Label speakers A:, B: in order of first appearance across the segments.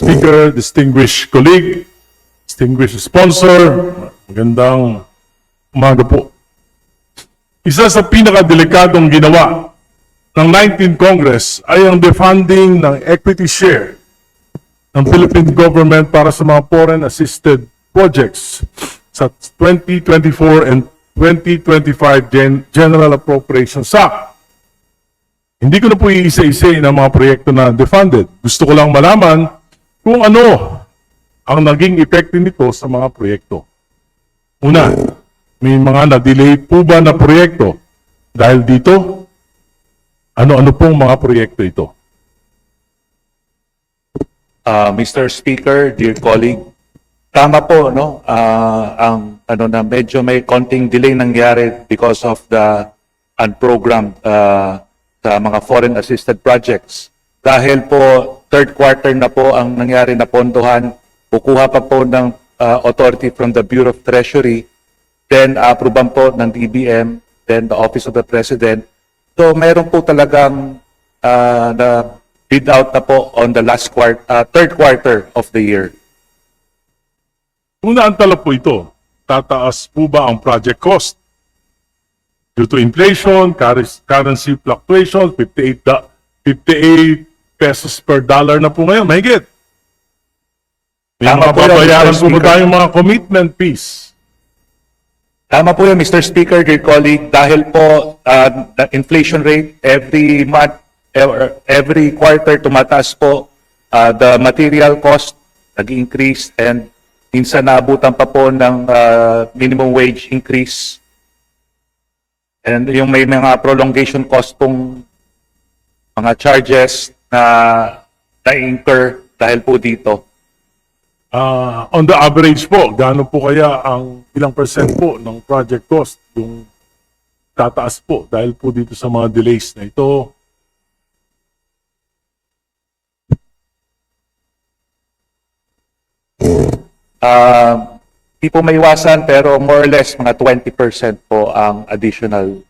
A: Speaker, distinguished colleague, distinguished sponsor, magandang umaga po. Isa sa pinakadelikadong ginawa ng 19th Congress ay ang defunding ng equity share ng Philippine government para sa mga foreign assisted projects sa 2024 and 2025 Gen- General Appropriations Act. Hindi ko na po iisa-isa ng mga proyekto na defunded. Gusto ko lang malaman kung ano ang naging epekto nito sa mga proyekto. Una, may mga na-delay po ba na proyekto? Dahil dito, ano-ano pong mga proyekto ito?
B: Uh, Mr. Speaker, dear colleague, tama po, no? Ah, ang ano na medyo may konting delay nangyari because of the unprogrammed uh, sa mga foreign assisted projects. Dahil po third quarter na po ang nangyari na pondohan, kukuha pa po ng ah, authority from the Bureau of Treasury, then aproban po ng DBM, then the Office of the President. So meron po talagang ah, na bid out na po on the last quarter, third quarter of the year.
A: Kung naantala po ito, tataas po ba ang project cost? Due to inflation, currency fluctuations, 58, da- 58 pesos per dollar na po ngayon, mahigit. May mga
B: Tama po yan,
A: babayaran
B: Mr.
A: po ba
B: Speaker.
A: tayong mga commitment fees?
B: Tama po yan, Mr. Speaker, dear colleague, dahil po ah, the inflation rate every month, ev- every quarter tumataas po, ah, the material cost nag-increase and minsan naabutan pa po ng ah, minimum wage increase. And yung may mga prolongation cost pong mga charges na na-incur dahil po dito.
A: Ah, on the average po, gaano po kaya ang ilang percent po ng project cost yung tataas po dahil po dito sa mga delays na ito?
B: Uh, di po maiwasan pero more or less mga 20% po ang additional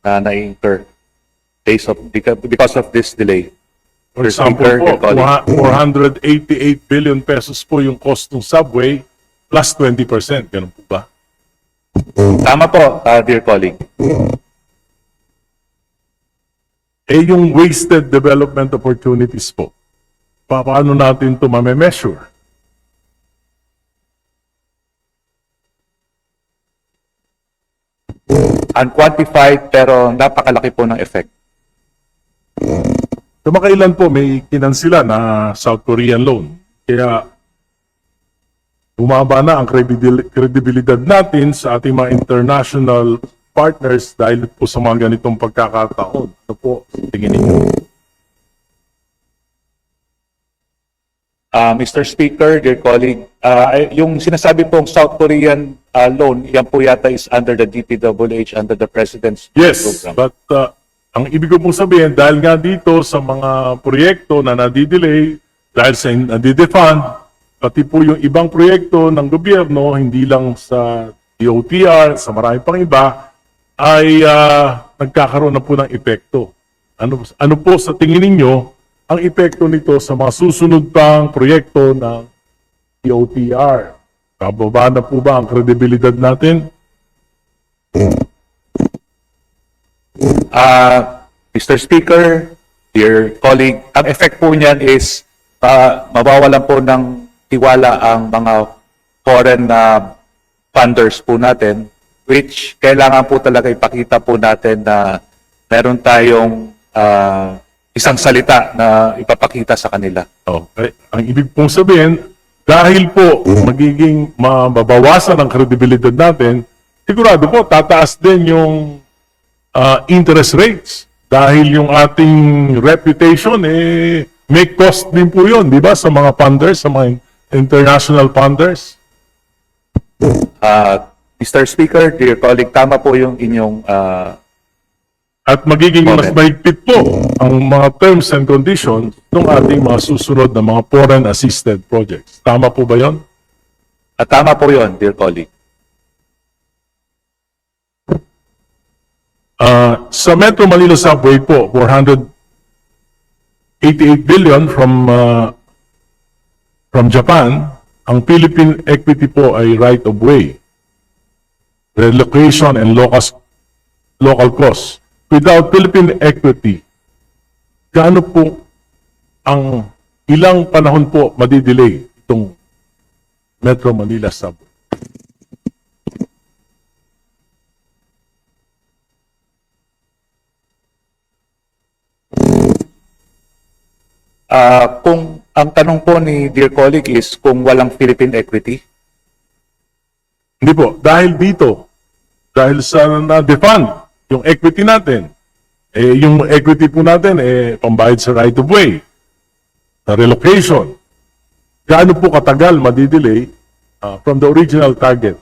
B: na na-incur based of, because of this delay.
A: For example po,
B: your colleague.
A: 488 billion pesos po yung cost ng subway plus 20%. Ganun po ba?
B: Tama po, uh, dear colleague.
A: Eh yung wasted development opportunities po, pa- paano natin ito mame-measure?
B: Unquantified pero napakalaki po ng effect.
A: Kamakailan po may kinansila na South Korean loan. Kaya bumaba na ang credibil- credibilidad natin sa ating mga international partners dahil po sa mga ganitong pagkakataon. Ano po, tingin ninyo?
B: Uh, Mr. Speaker, dear colleague, uh, yung sinasabi pong South Korean uh, loan, yan po yata is under the DPWH, under the President's
A: Yes,
B: program.
A: but uh, ang ibig ko pong sabihin, dahil nga dito sa mga proyekto na nadidelay, dahil sa nadidefund, pati po yung ibang proyekto ng gobyerno, hindi lang sa DOTR, sa marami pang iba, ay ah, nagkakaroon na po ng epekto. Ano, ano po sa tingin ninyo ang epekto nito sa mga susunod pang proyekto ng DOTR? Kababa na po ba ang kredibilidad natin?
B: Uh, Mr. Speaker, dear colleague, ang effect po niyan is uh, mawawalan po ng tiwala ang mga foreign na funders po natin which kailangan po talaga ipakita po natin na meron tayong uh, isang salita na ipapakita sa kanila.
A: Okay. Ang ibig pong sabihin, dahil po magiging mababawasan ang kredibilidad natin, sigurado po tataas din yung ah, interest rates. Dahil yung ating reputation, eh, may cost din po yun, di ba, sa mga funders, sa mga international funders.
B: Uh, Mr. Speaker, dear colleague, tama po yung inyong uh,
A: At magiging mas
B: Comment.
A: mahigpit po ang mga terms and conditions ng ating mga susunod na mga foreign assisted projects. Tama po ba yon?
B: at tama po yon, dear colleague.
A: Uh, sa Metro Manila Subway po, 488 billion from uh, from Japan, ang Philippine equity po ay right of way, relocation and local, local costs. Without Philippine equity, gaano po ang ilang panahon po madidelay itong Metro Manila subway?
B: Ah, kung ang tanong po ni dear colleague is kung walang Philippine equity,
A: Hindi po, dahil dito, dahil sa na-defund yung equity natin, eh, yung equity po natin, eh, pambayad sa right of way, sa relocation, gaano po katagal madidelay ah, from the original target?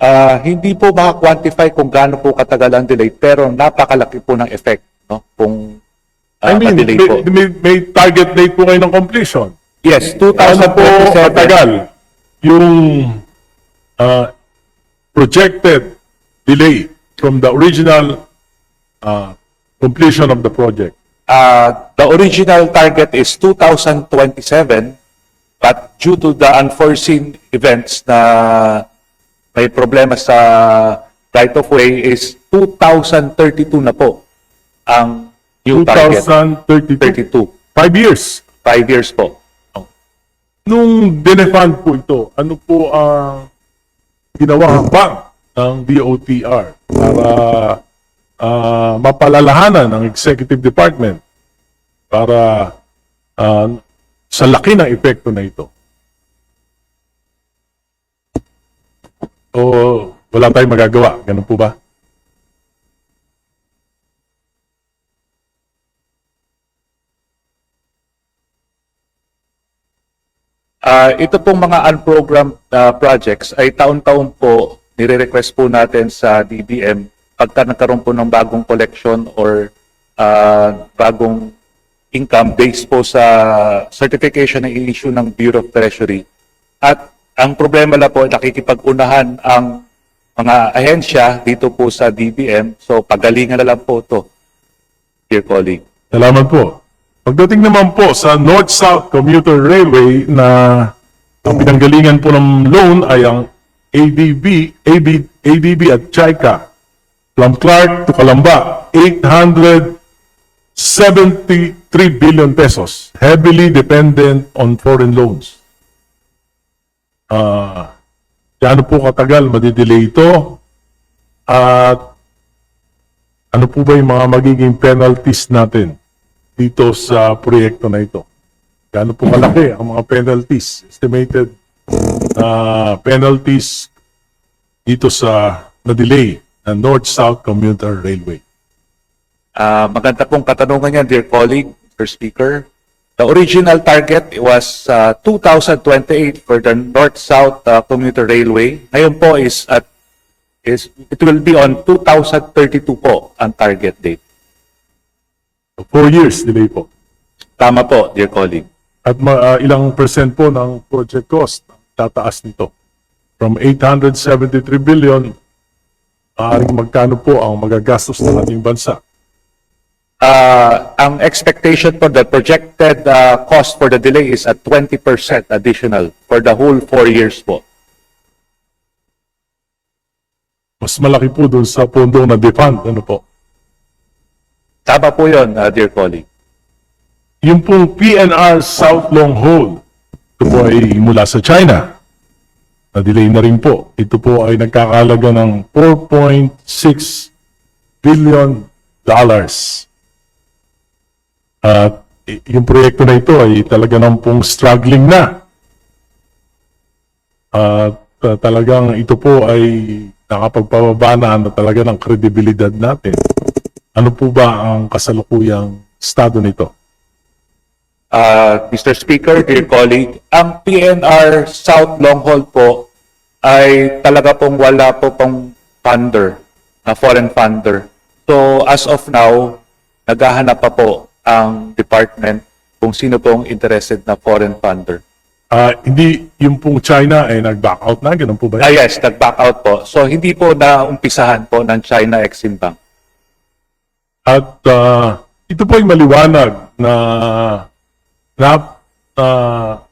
B: Ah, hindi po maka-quantify kung gaano po katagal ang delay pero napakalaki po ng effect no kung
A: I
B: ah,
A: mean,
B: ma-delay
A: may,
B: po.
A: may, may target date po kayo ng completion.
B: Yes,
A: Gaano po
B: 2027.
A: katagal yung ah, projected delay from the original ah, completion of the project?
B: Uh, the original target is 2027, but due to the unforeseen events na may problema sa right of way is 2032 na po ang new target.
A: 2032.
B: 32.
A: Five years.
B: Five years po.
A: Nung dinefund po ito, ano po ang ginawa ba ng DOTR para ah, mapalalahanan ng Executive Department para ah, sa laki ng epekto na ito? O wala tayong magagawa? Ganun po ba?
B: Ah, ito pong mga unprogrammed ah, projects ay taon-taon po nire-request po natin sa DBM pagka nagkaroon po ng bagong collection or ah, bagong income based po sa certification na i-issue ng Bureau of Treasury. At ang problema na po, nakikipag-unahan ang mga ahensya dito po sa DBM. So pagalingan na lang po to, dear colleague.
A: Salamat po. Pagdating naman po sa North-South Commuter Railway na ang pinanggalingan po ng loan ay ang ADB, AB, ADB at JICA. From Clark to Calamba, 873 billion pesos. Heavily dependent on foreign loans. Ah, gaano po katagal madidelay ito? At ano po ba yung mga magiging penalties natin dito sa proyekto na ito? Gaano po kalaki ang mga penalties? Estimated uh, penalties dito sa na-delay na North-South Commuter Railway.
B: Ah, maganda pong katanungan yan, dear colleague, Mr. Speaker. The original target was uh, 2028 for the North-South uh, Commuter Railway. Ngayon po is at is it will be on 2032 po ang target date.
A: Four years delay po.
B: Tama po, dear colleague.
A: At ma- uh, ilang percent po ng project cost tataas nito? From 873 billion, maaaring magkano po ang magagastos ng ating bansa?
B: Uh, ang expectation po, the projected uh, cost for the delay is at 20% additional for the whole four years po.
A: Mas malaki po dun sa pondong na defund. Ano po?
B: Tama po yun, uh, dear colleague.
A: Yung pong PNR South Long Haul, ito po ay mula sa China. Na-delay na rin po. Ito po ay nagkakalaga ng 4.6 billion dollars. At yung proyekto na ito ay talaga nang pong struggling na. At uh, talagang ito po ay nakapagpababa na na talaga ng kredibilidad natin. Ano po ba ang kasalukuyang estado nito?
B: Uh, Mr. Speaker, dear colleague, ang PNR South Long Haul po ay talaga pong wala po pong funder, na foreign funder. So as of now, naghahanap pa po ang department kung sino pong interested na foreign funder.
A: Ah, hindi yung pong China ay nag-back out na, ganun po ba?
B: Ah yes, nag-back out po. So hindi po na umpisahan po ng China Exim Bank.
A: At ah, ito po ay maliwanag na, na ah,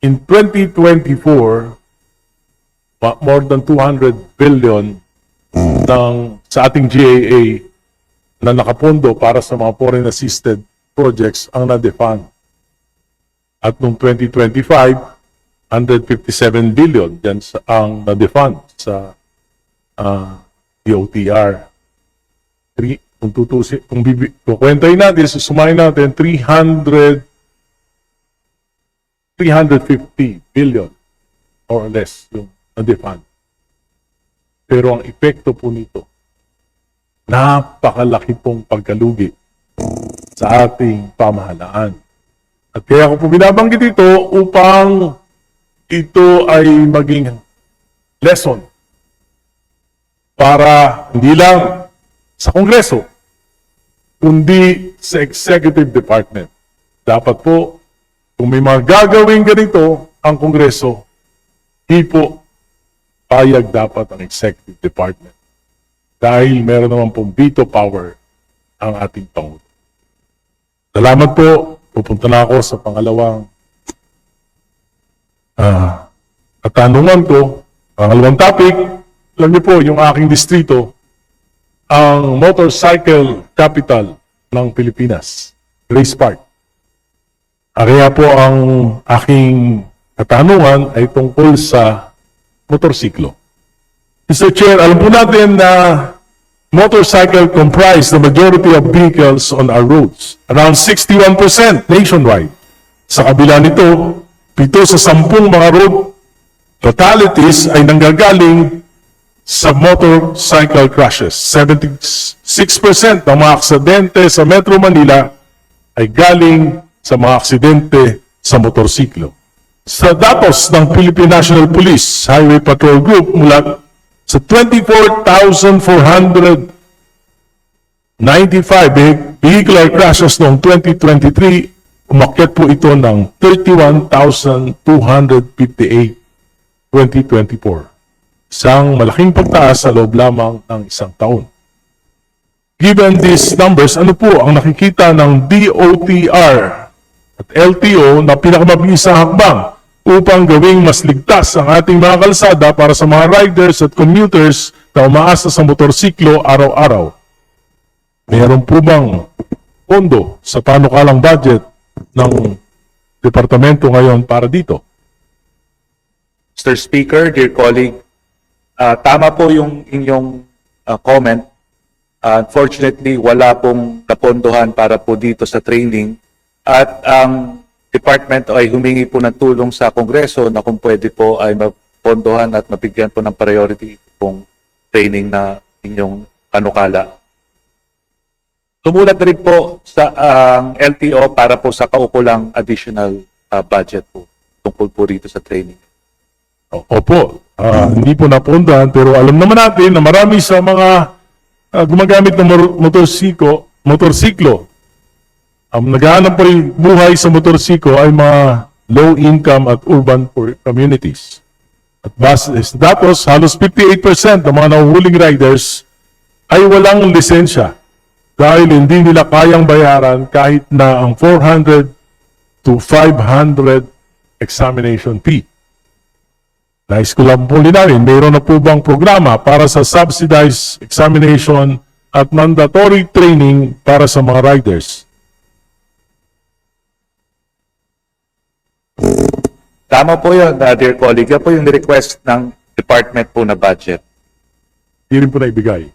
A: in 2024, ma- more than 200 billion ng sa ating GAA na nakapondo para sa mga foreign assisted projects ang na-defund. At noong 2025, 157 billion yan sa, ang na-defund sa ah, DOTR. Three, kung tutusin, kung bibi, kukwentahin natin, susumahin natin, 300 350 billion or less yung na-defund. Pero ang epekto po nito, napakalaki pong pagkalugi sa ating pamahalaan. At kaya ko po binabanggit ito upang ito ay maging lesson para hindi lang sa Kongreso, kundi sa Executive Department. Dapat po, kung may mga gagawin ganito ang Kongreso, hindi po payag dapat ang Executive Department. Dahil meron naman pong veto power ang ating Pangulo. Salamat po. Pupunta na ako sa pangalawang ah katanungan ko. Pangalawang topic, alam niyo po, yung aking distrito, ang motorcycle capital ng Pilipinas, Grace Park. Ah, Kaya po ang aking katanungan ay tungkol sa motorsiklo. Mr. Chair, alam po natin na motorcycle comprise the majority of vehicles on our roads. Around 61% nationwide. Sa kabila nito, pito sa sampung mga road fatalities ay nanggagaling sa motorcycle crashes. 76% ng mga aksidente sa Metro Manila ay galing sa mga aksidente sa motorsiklo. Sa datos ng Philippine National Police Highway Patrol Group mula sa 24,495 vehi- vehicular crashes noong 2023, umakyat po ito ng 31,258 2024. Isang malaking pagtaas sa loob lamang ng isang taon. Given these numbers, ano po ang nakikita ng DOTR at LTO na pinakamabisang hakbang upang gawing mas ligtas ang ating mga kalsada para sa mga riders at commuters na umaasa sa motorsiklo araw-araw? Meron po bang pondo sa panukalang budget ng departamento ngayon para dito?
B: Mr. Speaker, dear colleague, ah, tama po yung inyong ah, comment. Ah, unfortunately, wala pong napondohan para po dito sa training at ang department ay humingi po ng tulong sa Kongreso na kung pwede po ay mapondohan at mabigyan po ng priority pong training na inyong panukala. Tumulat na rin po sa ang LTO para po sa kaukulang additional ah, budget po tungkol po rito sa training.
A: Opo, ah, hindi po napundahan pero alam naman natin na marami sa mga ah, gumagamit ng motorsiko, motorsiklo, ang naghahanap pa rin buhay sa motorsiklo ay mga low income at urban poor communities. At base sa datos, halos 58% ng mga nahuhuling riders ay walang lisensya dahil hindi nila kayang bayaran kahit na ang 400 to 500 examination fee. Nais ko lang po linawin, mayroon na po bang programa para sa subsidized examination at mandatory training para sa mga riders?
B: Tama po yun, uh, dear colleague. Yan po yung request ng department po na budget.
A: Hindi rin po na ibigay.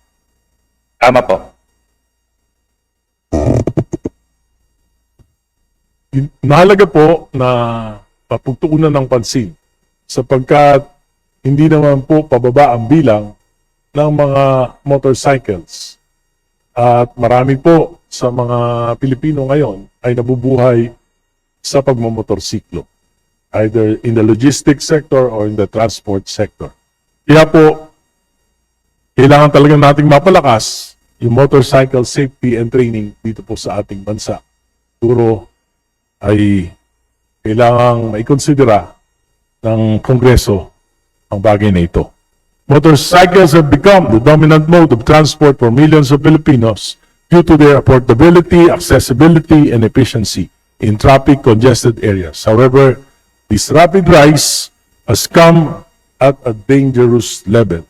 B: Tama po.
A: Yun- Mahalaga po na papagtuunan ng pansin sapagkat hindi naman po pababa ang bilang ng mga motorcycles. At marami po sa mga Pilipino ngayon ay nabubuhay sa pagmamotorsiklo. Either in the logistics sector or in the transport sector. Kaya po, kailangan talaga nating mapalakas yung motorcycle safety and training dito po sa ating bansa. Siguro ay kailangang maikonsidera ng Kongreso ang bagay na ito. Motorcycles have become the dominant mode of transport for millions of Filipinos due to their affordability, accessibility, and efficiency in traffic congested areas. However, this rapid rise has come at a dangerous level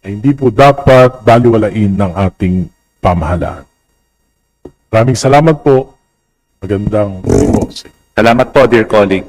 A: na hindi po dapat baliwalain ng ating pamahalaan. Maraming salamat po. Magandang po.
B: Salamat po, dear colleague.